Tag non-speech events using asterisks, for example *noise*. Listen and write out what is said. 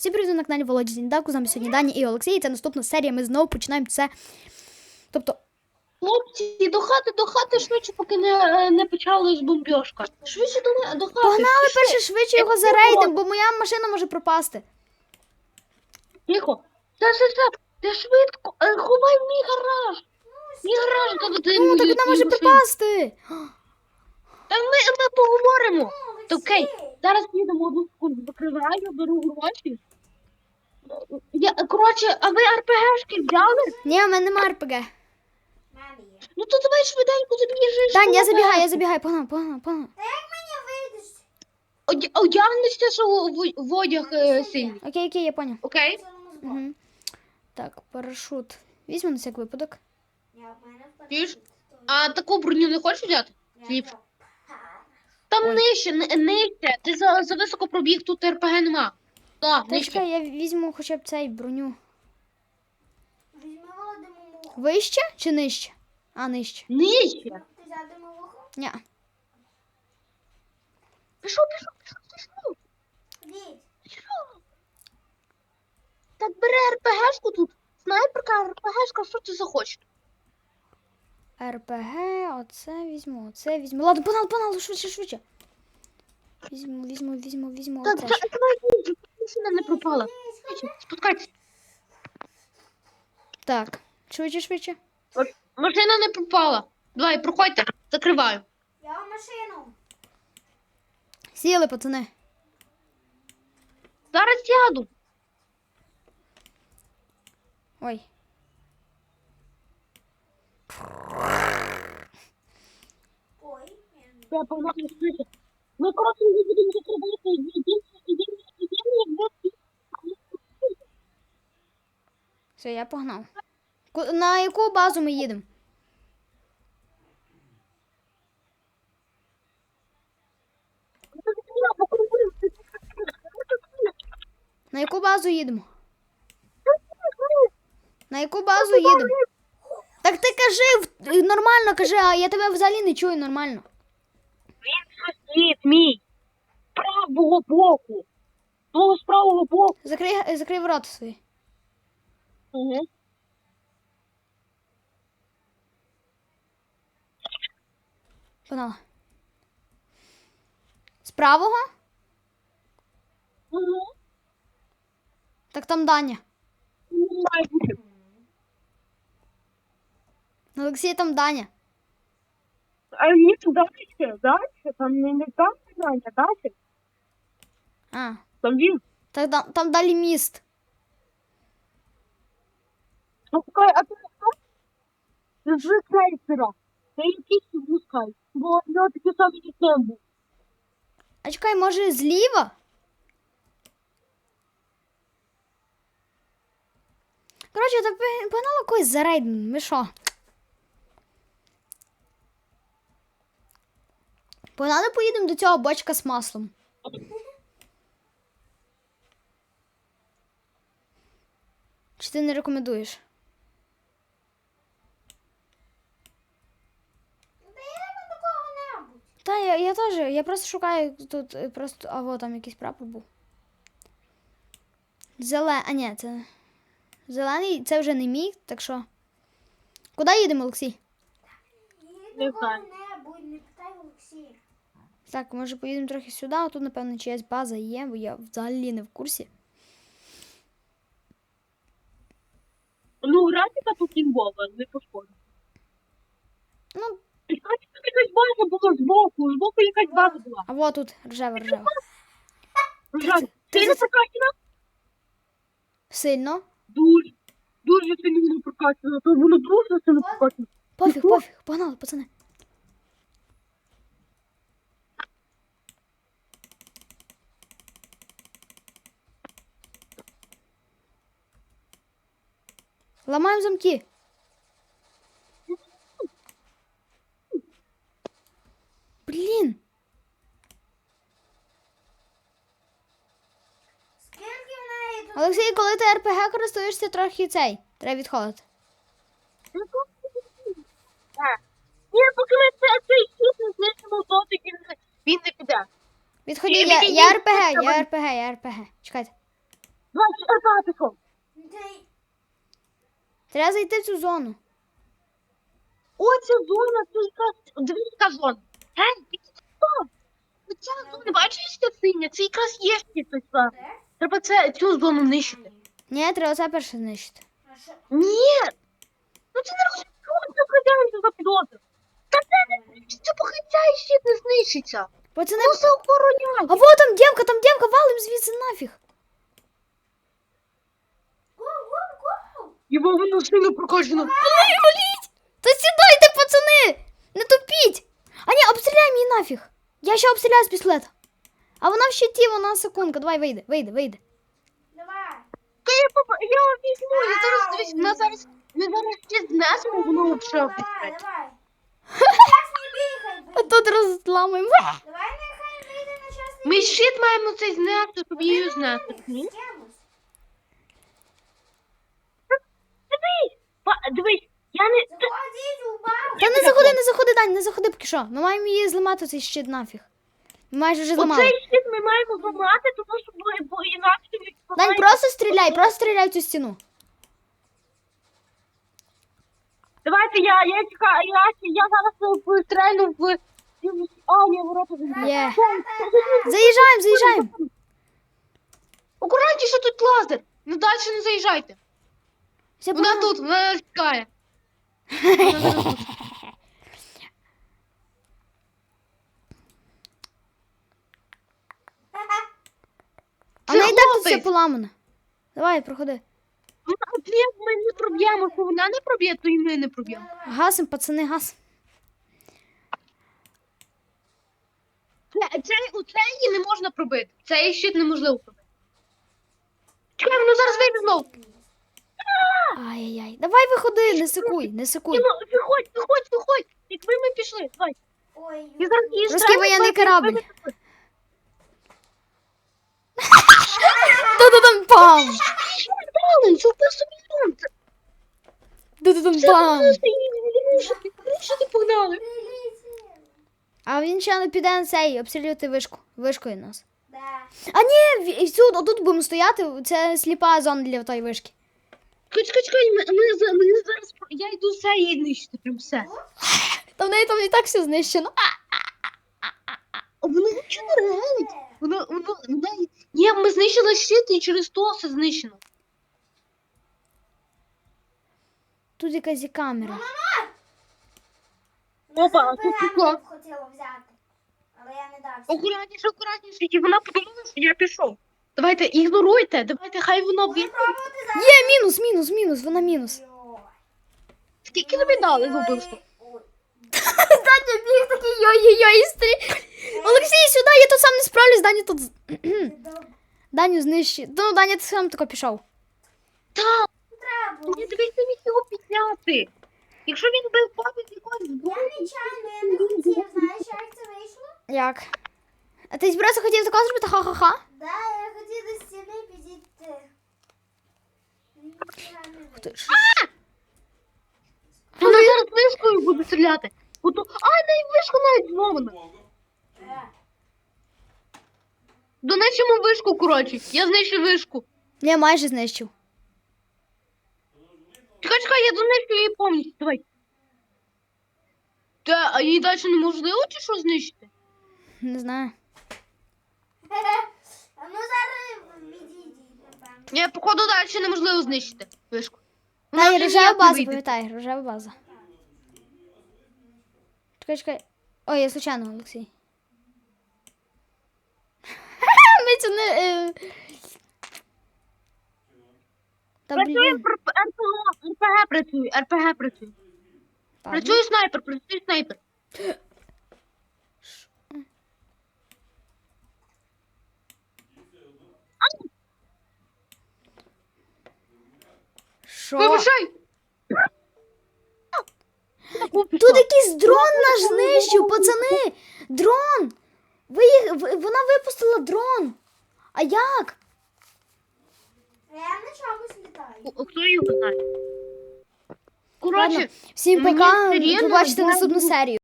Всім привіт на каналі Володі Зіндаку. З нами сьогодні Дані і Олексій. І це наступна серія. Ми знову починаємо це. Тобто, Хлопці, до хати, до хати швидше, поки не, не почалась бомбьошка. Швидше до, до хати. погнали пішли. перше швидше його зарейдимо, бо моя машина може пропасти. Тихо. Все, все, все. Ти швидко. Е, Ховай мій гараж. Мій гараж, де де Ну, так мої- вона мої може машини. пропасти. Та ми, ми поговоримо. Та Окей, зараз їдемо одну секунду, закриваю, беру гроші. Я, коротше, а ви РПГшки взяли? Ні, у мене немає РПГ. Ну то давай швиденько забіжиш. Дань, я забігаю, я забігаю, погнали, погнали, погнали. Одя- Одягнешся, що в, в одяг е, синій. Окей, окей, я поняв. Окей? Угу. Так, парашут. Візьму на всяк випадок. Чуєш? А таку броню не хочеш взяти? Ні. Там Ой. нижче, ни- нижче. Ти за, за високо пробіг, тут РПГ нема. Так, Так, нижче. чекай, я візьму хоча б цей броню. Вище чи нижче? А, нижче. Нижче. Ні. Пішов, пішов, пішов, пішов. Пішов. Так бери РПГшку тут. Снайперка, РПГшка, що ти захочеш? РПГ, оце візьму, оце візьму. Ладно, погнали, погнали, швидше, швидше. Візьму, візьму, візьму, візьму. Так, Оце. давай їжджу, машина не пропала. Спускайтесь. Так, швидше, швидше. Машина не пропала. Давай, проходьте, закриваю. Я в машину. Сіли, пацани. Зараз сяду. Ой. Ой, Я швидше. Ми, коротше, не будемо закривати. Все, я погнав. На яку базу ми їдемо? На яку базу їдемо? На яку базу їдемо? Так ти кажи нормально кажи, а я тебе взагалі не чую нормально. Він сусід мій. Правого боку. Того з правого боку. Закрий, закрий ворота свої. Угу. Погнала. З правого? Угу. Так там Даня. Бути. Олексій там Даня. А ні, далі, далі. Там не, не там Даня, далі. А, Там він. так там, там далі міст. Слухай, а ти не? З снайпера. Це якийсь вускай. Бо в нього такий самий був. А чекай, може зліва? Коротше, так погнали когось зарейдимо. Ми що? Погнали поїдемо до цього бочка з маслом. Чи ти не рекомендуєш? Та до кого-небудь. Та я, я теж, я просто шукаю тут е, просто. А во там якийсь прапор був. Зеле. А ні, це. Зелений це вже не мій, так що. Куди їдемо, Олексій? Їдемо Не знаю. не питай Олексія. Так, може поїдемо трохи сюди, а тут, напевно, чиясь база є, бо я взагалі не в курсі. Ну, графіка тут імбова, не пошкодить. Ну, Якась якась база була збоку, збоку якась база була. а вот тут ржава, ржава. Жаль, ти не прокачена? Сильно. Дуже, дуже сильно не прокачена. То воно дуже сильно прокачено. Пофіг, пофіг, погнали, пацани. Ламаємо замки. Блін. Скільки в неї тут? Олексій, коли ти РПГ користуєшся, трохи цей. Треба відходити. Ні, поки ми це, цей хід не знищимо, то він, не- він не піде. Відходи, Ні, я, ні, ні, я ні, РПГ, я РПГ, я РПГ. Чекайте. Два, РПГ пішов. Ти- Треба зайти в цю зону. Оця зона, це якраз яка зона. Гей, ти що? Оця зона, бачиш, що синя? Це якраз є щось. Треба це, цю зону нищити. Ні, треба це перше знищити. А? Ні! Ну це не розуміє, хазяїн за підозру. Та це не знищиться, поки ця щит не знищиться. Пацани, Ну це охороняє. а вот там дівка, там дівка, валим звідси нафіг. Його воно сильно прокачано. Та сідайте, пацани! Не тупіть! А ні, обстріляй її нафіг. Я ще обстріляю з пістолета. А вона в щиті, вона секундка. Давай, вийде, вийде, вийде. Давай. Та я попа, я візьму, я зараз дивись, вона зараз, ми зараз ще знесемо, воно взагалі давай, давай. *laughs* Час не бігай, А тут розламуємо. Давай нехай вийде на час Ми щит маємо цей знести, щоб її знести. Ні? з кимось. Дивись, я не... Заходіть у. Та не заходи, не заходи, Дань, не заходи поки що. Ми маємо її зламати цей щит нафіг. Ми майже вже зламали. Оцей щит ми маємо зламати, тому що бо, бо інакше він Дань, просто стріляй, просто стріляй в цю стіну. Давайте я, я чекаю, я, я зараз е, в... А, я ворота закрила. Є. Заїжджаємо, заїжджаємо. Акуратніше тут лазер. Ну далі не заїжджайте. Все, Вона тут, вона нас чекає. Вона тут. А Це і так все хлопець. поламано. Давай, проходи. Ну, от як ми не проб'ємо, що вона не проб'є, то і ми не проб'ємо. Гасим, пацани, гас. Це, це, у її не можна пробити. Цей щит неможливо пробити. Чекай, воно зараз вийде знов. Ай-яй-яй. Давай виходи, не секуй, не секуй. Ну, виходь, виходь, виходь. Якби ми пішли, давай. Ой, зараз її Русський воєнний давай, корабль. давай, давай. Ду-ду-дум пам! Блін, це просто мільйон. Це Ду-ду-дум-пам! просто. Ігрушки погнали. А він ще не піде на цей, обстрілювати вишку. Вишкою нас. Да. А ні, ві- тут, отут будемо стояти, це сліпа зона для тої вишки. Чекай, чекай, чекай, ми, ми, ми зараз, я йду все її нищити, прям все. Та в неї там і так все знищено. А, А воно нічого не реагує. Воно, воно, воно, ні, ми знищили щит і через то все знищено. тут якась є камера. Опа, а тут РПГ пішло. хотіла взяти. Але я не дався. Акуратніше, акуратніше, і вона подумала, що я пішов. Давайте, ігноруйте, давайте, хай воно Будемо вийде. пробувати зараз. Є мінус, мінус, вона мінус. Скільки тобі дали за вбивство? Даня біг такий йой-йой-йой стрі. Олексій, сюди, я тут сам не справлюсь, Даня тут. з- *clears throat* Даню знищи. Ну, Даня ти сам тако пішов. Так, мені дивись, не міг його підняти. Якщо він би впав від якогось Я нечайно, я не хотів. Знаєш, як це вийшло? Як? А ти просто хотів тако зробити ха-ха-ха? Да, я хотів до стіни підійти. Нічого не вийшло. Ти ж. Вона зараз вишкою буде стріляти. Ото, а, навіть вишка навіть зломана. Е, вишку, коротше. Я знищу вишку. Ні, майже знищив. Чекай, чекай, я донечу її повністю. Давай. Та, а її далі неможливо чи що знищити? Не знаю. А ну зараз відійдіть, напевно. Ні, походу далі неможливо знищити вишку. Дай, вже рожева ніяк не база, вийде. пам'ятай, рожева база. Чекай, чекай. Ой, я случайно, Олексій. *laughs* Ми це не. е, Та Працює блін. РПГ, працює, РПГ працює. Ладно. Працює снайпер, працює снайпер. Що? Вибачай! Тут якийсь дрон наш знищив, пацани! Дрон! Ви їх, вона випустила дрон. А як? Я на чомусь літаю. О, Хто його знає? Коротше, Ладно, всім пока. Побачите наступну серію.